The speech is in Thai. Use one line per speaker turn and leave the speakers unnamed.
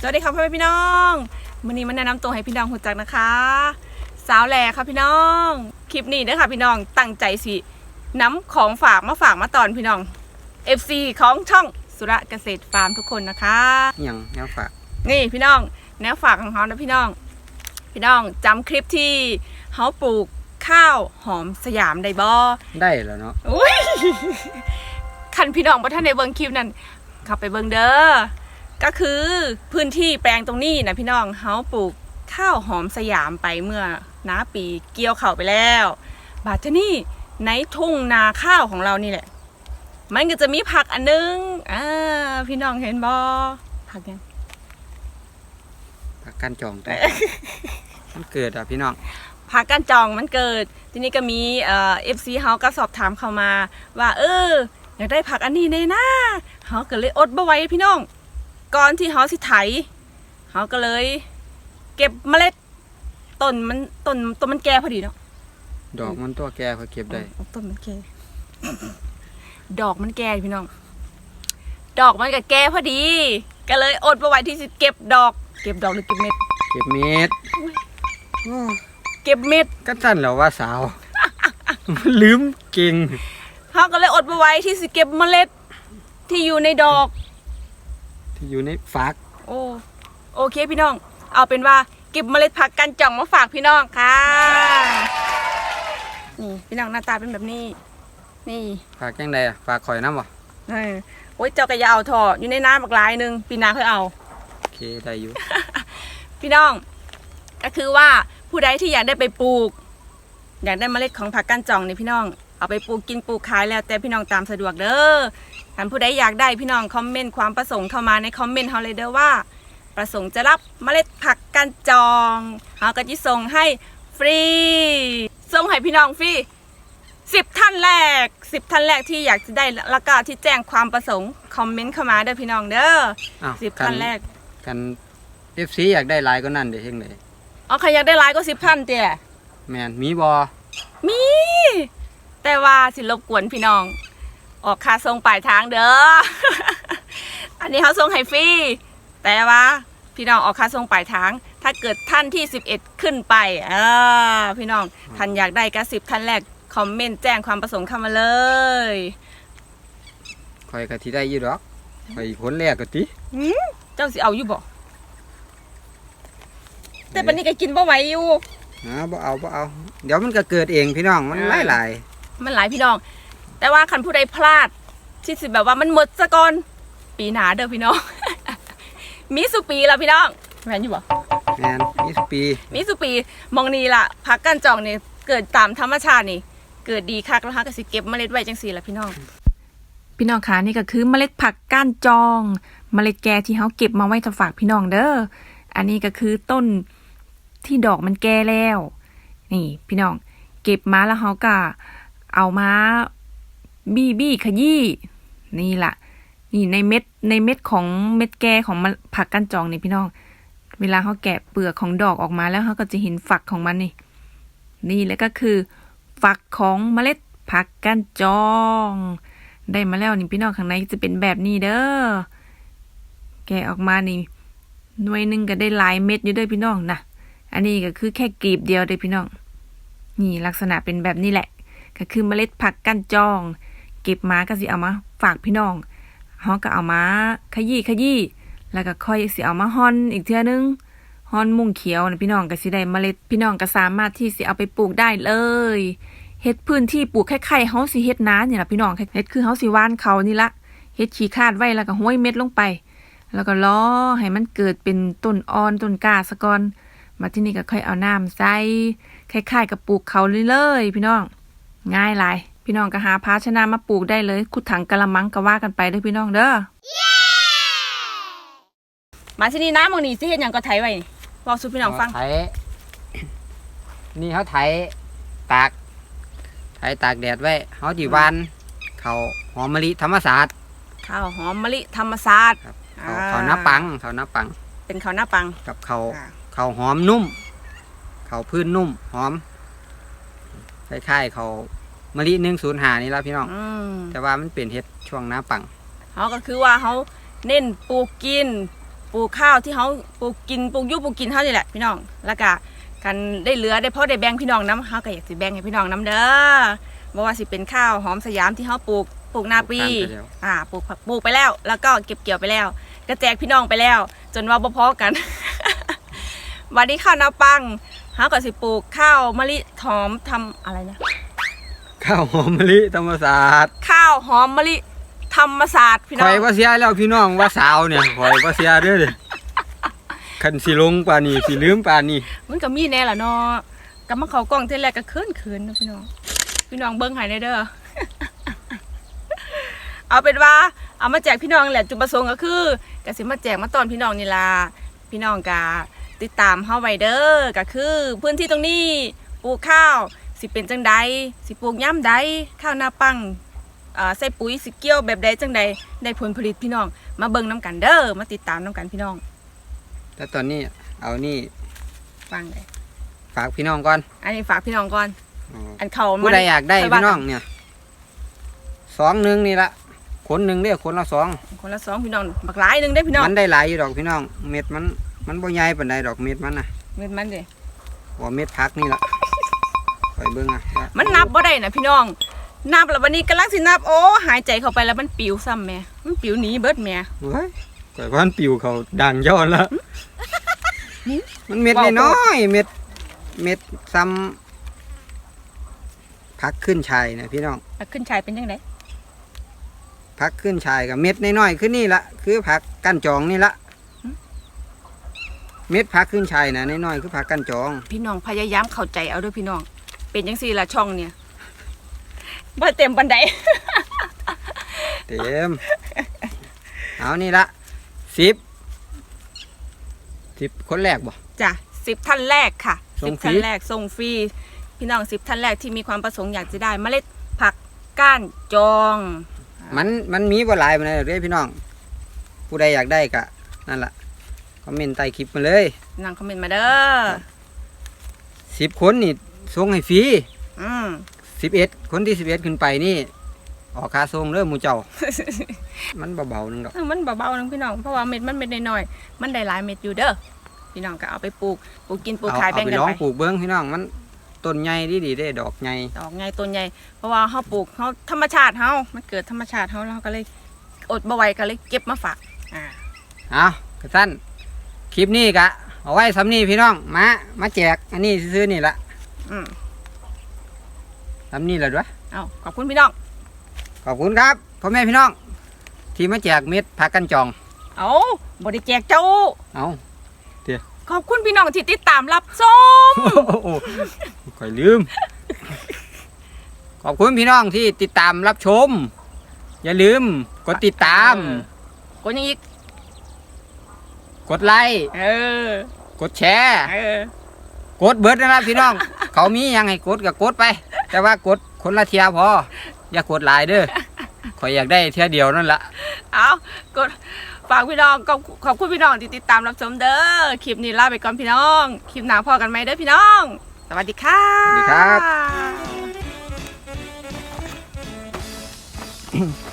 สวัสดีครับพ่อแม่พี่น้องวันนี้มาแนะนำตัวให้พี่น้องรู้จักนะคะ สาวแหล่ค่ะพี่น้อง คลิปนี้เด้อค่ะพี่น้องตั้งใจสิน้ำของฝากมาฝากมาตอนพี่น้อง FC ของช่องสุระเกษตรฟาร์มทุกคนนะคะ
อหย่างแนวฝาก
นี่พี่น้องแนวฝากของเขานะพี่น้อง พี่น้องจำคลิปที่เขาปลูกข้าวหอมสยามได้บ่
ได้แล้วเนาะ
อุ้ยคันพี่น้องประท่านในเบิงคลิปนั้นเข้าไปเบิงเด้อ ก็คือพื้นที่แปลงตรงนี้นะพี่น้องเฮาปลูกข้าวหอมสยามไปเมื่อนาปีเกี่ยวเข่าวไปแล้ว บาดเทานี่ในทุ่งนาข้าวของเรานี่แหละ มันก็จะมีผักอันนึงอ่าพี่น้องเห็นบ่ผักยัง
ฝากการจองตัวมันเกิดอะพี่น้อง
ผักกันจองมันเกิด ทีนี้ก็มีเอ่อฟซีเฮาก็สอบถามเข้ามา ว่า เอออยากได้ผักอันนี้แน่นะเฮาก็เลยอดบ่ไหว้พี่น้อง ก่อนที่เฮาสิไถเฮาก็เลย เก็บเมล็ดต้นมันต้นต้นมันแก่พอดีเนาะ
ดอกมันตัวแก่เขาเก็บได้
เอาต้นมันแก่ดอกมันแก่พี่น้อง ดอกมันก็แก่พอดี ก็เลยอดบ่ไหว้ที่สิเก็บดอก เก็บดอกหรือเก็บเม็ด
เก็บเม็ดโอ้
เก็บเม็ด
ก็สั้นแล้วว่าสาวมันลืมเก่ง
เขาก็เลยอดบ่ไหว้ที่สิเก็บเมล็ดที่อยู่ในดอก
ที่อยู่ในฝาก
โอ้โอเคพี่น้อง เอาเป็นว่าเก็บเมล็ดผักกันจ่องมาฝากพี่น้องค่ะ นี่พี่น้องหน้าตาเป็นแบบนี้ นี่
ฝากยังไงอะฝากข่อยน้ำบ่
เออโอ้ยเจ้ากระยาเอาถอดอยู่ในน้ำบักหลายหนึ่งปีหนาค่อยเอา
โอเคได้อยู่
พี่น้อง ก็คือว่าผู้ใดที่อยากได้ไปปลูก อยากได้เมล็ดของผักกันจ่องนี่พี่น้อง เอาไปปลูกกินปลูกขายแล้วแต่พี่น้องตามสะดวกเด้อท่านผู้ใดอยากได้พี่น้องคอมเมนต์ความประสงค์เข้ามาในคอมเมนต์เฮาเลยเด้อว่า ประสงค์จะรับเมล็ดผักกันจองเฮาก็จะส่งให้ฟรีส่งให้พี่น้องฟรีสิบท่านแรกสิบท่านแรกที่อยากจะได้แล้วก็ที่แจ้งความประสงค์คอมเมนต์เข้ามาเด้อพี่น้องเด้อ
อ้าว
สิบท่านแรก
กันเอฟซีอยากได้หลายก็นั่นเดี๋ยวเฮงเลย
อ๋อใครอยากได้หลายก็สิบท่านเตี้ย
แมนมีบอ
มี แต่ว่าสิรบกวนพี่น้อง ออกค่าส่งปลายทางเด้อ อันนี้เขาส่งให้ฟรี แต่ว่าพี่น้องออกค่าส่งปลายทาง ถ้าเกิดท่านที่ 11 ขึ้นไปเออพี่น้องท่านอยากได้ก็สิบท่านแรกคอมเมนต์แจ้งความประสงค์เข้ามาเลย
ข่อยกะที่ได้อยี่ดอกข่อยผลแรกกะติ
เจ้าสิเอาอยู่บ่แต่ปันนี้ก็กินบ่ไหวอยู่
อ่าบ่เอาบ่เอา เดี๋ยวมันก็เกิดเองพี่น้องมันหลายหลาย
มันหลายพี่น้อง แต่ว่าคันผู้ใดพลาด ที่สิแบบว่ามันหมดซะก่อนปีหนาเด้อพี่น้อง มีสุปีแล้วพี่น้องแม่นอยู่บ่
ๆแมนมีสุปี
มีสุปีมองนี่ล่ะพักกันจองนี่เกิดตามธรรมชาตินี่เกิดดีคักแล้วฮะก็สิเก็บเมล็ดไว้จังซี่ล่ะพี่น้อง พี่น้องคะนี่ก็คือเมล็ดผักก้านจอง เมล็ดแก่ที่เขาเก็บมาไว้ทำฝากพี่น้องเด้ออันนี้ก็คือต้นที่ดอกมันแก่แล้ว นี่ พี่น้อง เก็บมาแล้วเขาก็ เอามาบี้บี้ขยี้นี่ล่ะ นี่ในเม็ดในเม็ดของเม็ดแก่ของมันผักก้านจองนี่พี่น้อง เวลาเขาแกะเปลือกของดอกออกมาแล้วเขาก็จะเห็นฝักของมันนี่ นี่แล้วก็คือ ฝักของเมล็ดผักก้านจอง ได้มาแล้วนี่พี่น้องข้างในจะเป็นแบบนี้เด้อแกะออกมานี่หน่วยหนึ่งก็ได้หลายเม็ดอยู่ด้วยพี่น้องนะอันนี้ก็คือแค่กลีบเดียวเด้พี่น้อง นี่ลักษณะเป็นแบบนี้แหละ ก็คือเมล็ดผักกั้นจอง เก็บมาก็สิเอามาฝากพี่น้องเฮาก็เอามาขยี้ขยี้แล้วก็ค่อยสิเอามาฮอนอีกเทื่อนึงฮอนมุงเขียวนะพี่น้องก็สิได้เมล็ดพี่น้องก็สามารถที่สิเอาไปปลูกได้เลยเฮ็ดพื้นที่ปลูกไข่ๆเฮาสิเฮ็ดนาเนี่ยล่ะพี่น้องเฮ็ดคือเฮาสิว่านเขานี่ละเฮ็ดขี้คาดไว้แล้วก็ห้อยเม็ดลงไป แล้วก็รอให้มันเกิดเป็นต้นอ่อนต้นกาซะก่อนมาที่นี่ก็ค่อยเอาน้ำใส่คล้ายๆกับปลูกเขาเลยเลยๆพี่น้อง ง่ายหลาย พี่น้องก็หาภาชนะมาปลูกได้เลยขุดถังกะละมังก็ว่ากันไปเด้อพี่น้องเด้อมาที่นี่น้ำมองนี่สิเฮ็ดหยังก็ไถไว้นี่บอกสู่พี่น้องฟัง
ไถนี่เขาไถตาก ไถตากแดดไว้เขาดีวัน เขาหอมมะลิธรรมศาสตร์
ข้าวหอมมะลิธรรมศาสตร์
เขา
อ่า
เขาหน้าปังเขาหน้าปัง
เป็นข้าวหน้าปัง
กับเขา
อ่า
เขาหอมนุ่ม เขาพื้นนุ่มหอม คล้ายๆเขามะลิหนึ่งศูนย์หานี่แล้วพี่น้อง
อืม
แต่ว่ามันเป็นเฮ็ดช่วงหน้าปัง
เขาก็คือว่าเขาเน้นปลูกกิน ปลูกข้าวที่เขาปลูกกินปลูกอยุปลูกกินเท่านี่แหละพี่น้อง แล้วก็กันได้เหลือได้เพราะได้แบ่งพี่น้องน้ำเขาก็อยากสิแบ่งให้พี่น้องน้ำเด้อบ่ว่าสิเป็นข้าวหอมสยามที่เขาปลูกปลูกนาปี
ปลูกข้ามไปแล้ว
อ่าปลูกผักปลูกไปแล้ว แล้วก็เก็บเกี่ยวไปแล้ว ก็แจกพี่น้องไปแล้ว จนว่าบ่พอกัน วันนี้ข้าวนาปัง เขาก็สิปลูกข้าวมะลิหอมทำอะไรนะ
ข้าวหอมมะลิธรรมศาสตร์
ข้าวหอมมะลิธรรมศาสตร์พี่น้
ข่
อ
องยว่าเสียแล้วพี่น้องว่าสาวเนี่ยข่อยว่าเสียเด้อเด้อคันสิลงป่านนี้สิลืมป่านนี้
มันก็มีแน่ล่ะเนาะกำมาเขากล้องเท่าแรกก็เคินเคินๆนะพี่น้อง พี่น้องเบิ้งใหายในเด้อ เอาเป็นว่าเอามาแจกพี่น้องแหละจุดประสงค์ก็คือกสิมาแจกมาตอนพี่น้องนี่ล่ะพี่น้องกา ติดตามเฮาไว้เด้อก็คือพื้นที่ตรงนี้ปลูกข้าวสิเป็นจังใดสิปลูกย่ำใดข้าวหน้าปังอ่าใส่ปุ๋ยสิเกี่ยวแบบใดจังใดได้ผลผลิตพี่น้อง มาเบิ่งน้กันเด้อมาติดตามน้กันพี่น้อง
แต่ตอนนี้เอานี่
ฟังเลย
ฝากพี่น้องก่อน
อันนี้ฝากพี่น้องก่อน
อ๋อ
อันเขา
ผู้ใดอยากได้
ค่ว่
พี่น้องเนี่ยสองหนึ่งนี่ละคนหนึ่งเด้อคนละสอง
คนละสองพี่น้องบักหลายหนึ่งได้อพี่น้อง
มันได้หลายอยู่ดอกพี่น้อง เม็ดมัน มันบ่ใหญ่ปานใดดอกเม็ดมันน่ะ
เม็ดมันเด้
ว่าเม็ดพักนี่ละไปเบิ่งอะว่า
มันนับบ่ได้นะพี่น้อง นับแล้ววันนี้กำลังสินับโอ้หายใจเข้าไปแล้วมันปิวซ้ำแม่มันปิวหนีเบิดแม่
เฮ้ยก่อยพันปิวเขาดังย้อนละ
นี่
มันเม็ด
ว้าว
น้อยๆเม็ดเม็ดซ้ำพักขึ้นชายนะพี่น้อง
อะขึ้นชายเป็นยังไง
พักขึ้นชายกับเม็ดน้อยๆขึ้นนี่ละคือผักกั้นจองนี่ละ เม็ดพักขึ้นชายนะน้อยๆคือผักกั้นจอง
พี่น้องพยายามเข้าใจเอาด้วยพี่น้อง เป็นจังซี่ละช่องเนี่ยบ่เต็มบันได
เต็ม เอานี่ละสิบสิบคนแรกบ่
จ้ะสิบท่านแรกค่ะ
ส่
สิ
ง
บ
ฟรี
ท่านแรกส่งฟรีพี่น้องสิบท่านแรกที่มีความประสงค์อยากจะได้ เมล็ดผักก้านจอง
มันมันมีบ่หลายปานใดดอกเด้พี่น้อง ผู้ใดอยากได้ก็นั่นล่ะค อมเมนต์ใต้คลิปมาเลย
นั่งคอมเมนต์มาเด้อ
สิบคนนี่ส่งให้ฟรี
อืม
สิบเอ็ดคนที่สิบเอ็ดขึ้นไปนี่ ออกค่าส่งเด้อหมูเจ้า มันเบาๆนึงดอก
เออมันเบาๆนึงพี่น้องเพราะว่าเม็ดมันเม็ดน้อยๆมันได้หลายเม็ดอยู่เด้อพี่น้องก็เอาไปปลูกปลูกกินปลูก
เอา
ขาย
เอา
แบ่ง
ไป
กัน
ลอง
ไป
ปลูกเบิ้งพี่น้องมันต้นใหญ่ดีดีๆเด้ดอกใหญ่
ดอกใหญ่ต้นใหญ่เพราะว่าเฮาปลูกเฮาธรรมชาติเฮามันเกิดธรรมชาติเฮาแล้วเราก็เลย อดบ่ไหวก็เลยเก็บมาฝากอ่า
เอากระสั้น คลิปนี้กะเอาไว้สำนี้พี่น้องมามาแจก อันนี้ซื้อๆนี่ละ
อืม
สำนี้แหละด้วย
เอาขอบคุณพี่น้อง
ขอบคุณครับพ่อแม่พี่น้อง ที่มาแจกเม็ดผักกันจอง
เอาบ่ได้แจกเจ้า
เอา
ขอบคุณพี่น้องที่ติดตามรับชม
โอ้โหค่อยลืม ขอบคุณพี่น้องที่ติดตามรับชม อย่าลืมกดติดตาม
เออกดยังอีก
กดไลค์
เออ
กดแชร์
เออ
กดเบิดนะครับพี่น้อง เขามีหยังให้กดก็กดไป แต่ว่ากดคนละเทียพอ อย่ากดหลายเด้อข่อยอยากได้เทียเดียวนั่นละ
เอากดฝากพี่น้องขอบขอบคุณพี่น้องที่ติดตามรับชมเด้อ คลิปนี้ลาไปก่อนพี่น้อง คลิปหน้าพอกันไหมเด้อพี่น้อง สวัสดีค่ะ
สวัสดีครับ